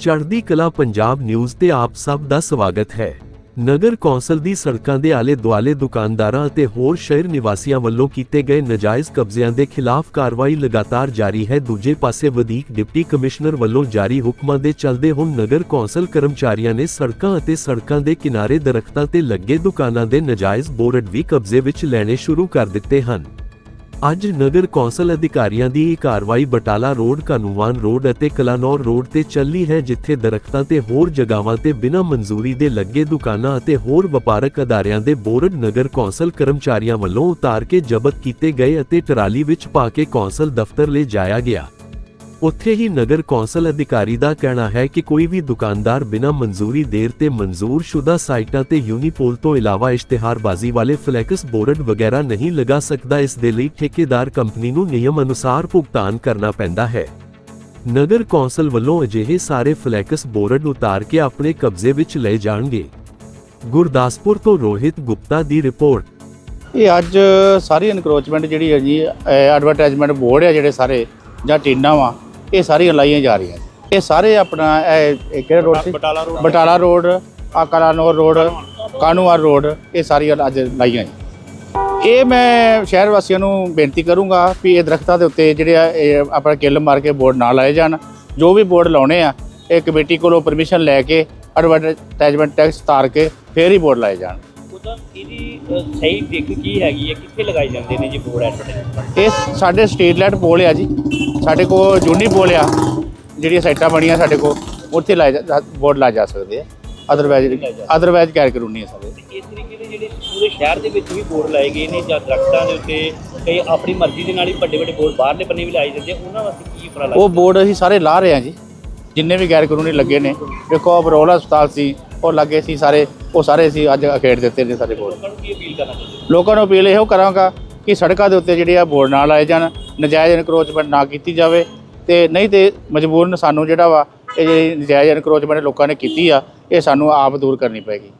ਚੜ੍ਹਦੀ ਕਲਾ ਪੰਜਾਬ ਨਿਊਜ਼ ਤੇ ਆਪ ਸਭ ਦਾ ਸਵਾਗਤ ਹੈ। ਨਗਰ ਕੌਂਸਲ ਦੀ ਸੜਕਾਂ ਦੇ ਆਲੇ ਦੁਆਲੇ ਦੁਕਾਨਦਾਰਾਂ ਅਤੇ ਹੋਰ ਸ਼ਹਿਰ ਨਿਵਾਸੀਆਂ ਵੱਲੋਂ ਕੀਤੇ ਗਏ ਨਜਾਇਜ਼ ਕਬਜ਼ਿਆਂ ਦੇ ਖਿਲਾਫ ਕਾਰਵਾਈ ਲਗਾਤਾਰ ਜਾਰੀ ਹੈ। ਦੂਜੇ ਪਾਸੇ ਵਧੀਕ ਡਿਪਟੀ ਕਮਿਸ਼ਨਰ ਵੱਲੋਂ ਜਾਰੀ ਹੁਕਮਾਂ ਦੇ ਚੱਲਦੇ ਹੁਣ ਨਗਰ ਕੌਂਸਲ ਕਰਮਚਾਰੀਆਂ ਨੇ ਸੜਕਾਂ ਅਤੇ ਸੜਕਾਂ ਦੇ ਕਿਨਾਰੇ ਦਰਖਤਾਂ ਤੇ ਲੱਗੇ ਦੁਕਾਨਾਂ ਦੇ ਨਜਾਇਜ਼ ਬੋਰਡ ਵੀ ਕਬਜ਼ੇ ਵਿੱਚ ਲੈਣੇ ਸ਼ੁਰੂ ਕਰ ਦਿੱਤੇ ਹਨ। ਅੱਜ ਨਗਰ ਕੌਂਸਲ ਅਧਿਕਾਰੀਆਂ ਦੀ ਇਹ ਕਾਰਵਾਈ ਬਟਾਲਾ ਰੋਡ, ਕਾਨੂੰਵਾਨ ਰੋਡ ਅਤੇ ਕਲਾਨੌਰ ਰੋਡ ਤੇ ਚੱਲੀ ਹੈ, ਜਿੱਥੇ ਦਰਖਤਾਂ ਤੇ ਹੋਰ ਜਗ੍ਹਾਵਾਂ ਤੇ ਬਿਨਾਂ ਮਨਜ਼ੂਰੀ ਦੇ ਲੱਗੇ ਦੁਕਾਨਾਂ ਅਤੇ ਹੋਰ ਵਪਾਰਕ ਅਦਾਰਿਆਂ ਦੇ ਬੋਰਡ ਨਗਰ ਕੌਂਸਲ ਕਰਮਚਾਰੀਆਂ ਵੱਲੋਂ ਉਤਾਰ ਕੇ ਜ਼ਬਤ ਕੀਤੇ ਗਏ ਅਤੇ ਟਰਾਲੀ ਵਿੱਚ ਪਾ ਕੇ ਕੌਂਸਲ ਦਫ਼ਤਰ ਲੈ ਜਾਇਆ ਗਿਆ। ਉੱਥੇ ਹੀ ਨਗਰ ਕੌਂਸਲ ਅਧਿਕਾਰੀ ਦਾ ਕਹਿਣਾ ਹੈ ਕਿ ਕੋਈ ਵੀ ਦੁਕਾਨਦਾਰ ਬਿਨਾਂ ਮਨਜ਼ੂਰੀ ਦੇਰ ਤੇ ਮਨਜ਼ੂਰ ਸਾਈਟਾਂ ਤੇ ਯੂਨੀਪੋਲ ਤੋਂ ਇਲਾਵਾ ਇਸ਼ਤਿਹਾਰਬਾਜ਼ੀ ਵਾਲੇ ਫਲੈਕਸ ਬੋਰਡ ਵਗੈਰਾ ਨਹੀਂ ਲਗਾ ਸਕਦਾ, ਇਸ ਦੇ ਲਈ ਠੇਕੇਦਾਰ ਕੰਪਨੀ ਨੂੰ ਨਿਯਮ ਅਨੁਸਾਰ ਭੁਗਤਾਨ ਕਰਨਾ ਪੈਂਦਾ ਹੈ। ਨਗਰ ਕੌਂਸਲ ਵੱਲੋਂ ਅਜਿਹੇ ਸਾਰੇ ਫਲੈਕਸ ਬੋਰਡ ਉਤਾਰ ਕੇ ਆਪਣੇ ਕਬਜ਼ੇ ਵਿੱਚ ਲਏ ਜਾਣਗੇ। ਗੁਰਦਾਸਪੁਰ ਤੋਂ ਰੋਹਿਤ ਗੁਪਤਾ ਦੀ ਰਿਪੋਰਟ। ਇਹ ਅੱਜ ਸਾਰੀ ਇਨਕਰੋਚਮੈਂਟ ਜਿਹੜੀ ਹੈ ਜੀ ਐਡਵਰਟਾਈਜ਼ਮੈਂਟ ਬੋਰਡ ਹੈ ਜਿਹੜੇ ਸਾਰੇ ਜਾਂ ਟੀਨਾਂ ਵਾ ਇਹ ਸਾਰੀਆਂ ਲਾਈਆਂ ਜਾ ਰਹੀਆਂ ਇਹ ਸਾਰੇ ਆਪਣਾ ਇਹ ਕਿਹੜਾ ਰੋਡ ਸੀ? ਬਟਾਲਾ ਰੋਡ। ਆਕਲਾਨੌਰ ਰੋਡ ਕਾਨੂੰਵਾਰ ਰੋਡ ਇਹ ਸਾਰੀਆਂ ਅੱਜ ਲਾਈਆਂ ਜੀ। ਇਹ ਮੈਂ ਸ਼ਹਿਰ ਵਾਸੀਆਂ ਨੂੰ ਬੇਨਤੀ ਕਰੂੰਗਾ ਵੀ ਇਹ ਦਰਖਤਾਂ ਦੇ ਉੱਤੇ ਜਿਹੜੇ ਆਪਣਾ ਕਿੱਲ ਮਾਰ ਕੇ ਬੋਰਡ ਨਾ ਲਾਏ ਜਾਣ। ਜੋ ਵੀ ਬੋਰਡ ਲਾਉਣੇ ਆ ਇਹ ਕਮੇਟੀ ਕੋਲੋਂ ਪਰਮਿਸ਼ਨ ਲੈ ਕੇ ਐਡਵਰਟਾਈਜ਼ਮੈਂਟ ਟੈਕਸ ਤਾਰ ਕੇ ਫੇਰ ਹੀ ਬੋਰਡ ਲਾਏ ਜਾਣ। ਉਹਦਾ ਇਹਦੀ ਸਹੀ ਦਿੱਖ ਕੀ ਹੈਗੀ ਹੈ? ਕਿੱਥੇ ਲਗਾਏ ਜਾਂਦੇ ਨੇ ਜੀ ਬੋਰਡ ਐਡਵਰਟਾਈਜ਼ਮੈਂਟ ਇਹ ਸਾਡੇ ਸਟਰੀਟ ਲਾਈਟ ਪੋਲ ਆ ਜੀ। ਸਾਡੇ ਕੋਲ ਜੂਨੀ ਪੋਲ ਆ ਜਿਹੜੀਆਂ ਸਾਈਟਾਂ ਬਣੀਆਂ ਸਾਡੇ ਕੋਲ ਉੱਥੇ ਜਾ ਬੋਰਡ ਲਾ ਜਾ ਸਕਦੇ ਆ। ਅਦਰਵਾਈਜ਼ ਅਦਰਵਾਈਜ਼ ਗੈਰ ਕਾਨੂੰਨੀ ਹੈ ਸਾਰੇ ਇਸ ਤਰੀਕੇ ਦੇ ਜਿਹੜੇ ਪੂਰੇ ਸ਼ਹਿਰ ਦੇ ਵਿੱਚ ਵੀ ਬੋਰਡ ਲਾਏ ਗਏ ਨੇ ਜਾਂ ਦਰਖਤਾਂ ਦੇ ਉੱਤੇ ਕਈ ਆਪਣੀ ਮਰਜ਼ੀ ਦੇ ਨਾਲ ਹੀ ਵੱਡੇ ਵੱਡੇ ਬੋਰਡ ਬਾਹਰਲੇ ਬੰਨੇ ਵੀ ਲਾਏ ਜਾਂਦੇ ਆ, ਉਹਨਾਂ ਵਾਸਤੇ ਕੀ ਉਪਰਾਲਾ ਉਹ ਬੋਰਡ ਅਸੀਂ ਸਾਰੇ ਲਾ ਰਹੇ ਆ ਜੀ। ਜਿੰਨੇ ਵੀ ਗੈਰ ਕਾਨੂੰਨੀ ਲੱਗੇ ਨੇ ਵੇਖੋ ਬਰੋਲਾ ਹਸਪਤਾਲ ਸੀ ਉਹ ਲੱਗੇ ਸੀ ਸਾਰੇ ਉਹ ਸਾਰੇ ਅਸੀਂ ਅੱਜ ਅਖੇੜ ਦਿੱਤੇ ਨੇ ਸਾਰੇ ਬੋਰਡ ਲੋਕਾਂ ਨੂੰ ਕੀ ਅਪੀਲ ਕਰਨਾ ਚਾਹੁੰਦੇ ਲੋਕਾਂ ਨੂੰ ਅਪੀਲ ਇਹੋ ਕਰਾਂਗਾ ਕਿ ਸੜਕਾਂ ਦੇ ਉੱਤੇ ਜਿਹੜੇ ਆ ਬੋਰਡ ਨਾ ਲਾਏ ਜਾਣ ਨਜਾਇਜ਼ ਇਨਕਰੋਚਮੈਂਟ ਨਾ ਕੀਤੀ ਜਾਵੇ ਤੇ ਨਹੀਂ ਤੇ ਮਜਬੂਰਨ ਸਾਨੂੰ ਜਿਹੜਾ ਵਾ ਇਹ ਜਿਹੜੀ ਨਜਾਇਜ਼ ਇਨਕਰੋਚਮੈਂਟ ਲੋਕਾਂ ਨੇ ਕੀਤੀ ਆ ਇਹ ਸਾਨੂੰ ਆਪ ਦੂਰ ਕਰਨੀ ਪਏਗੀ।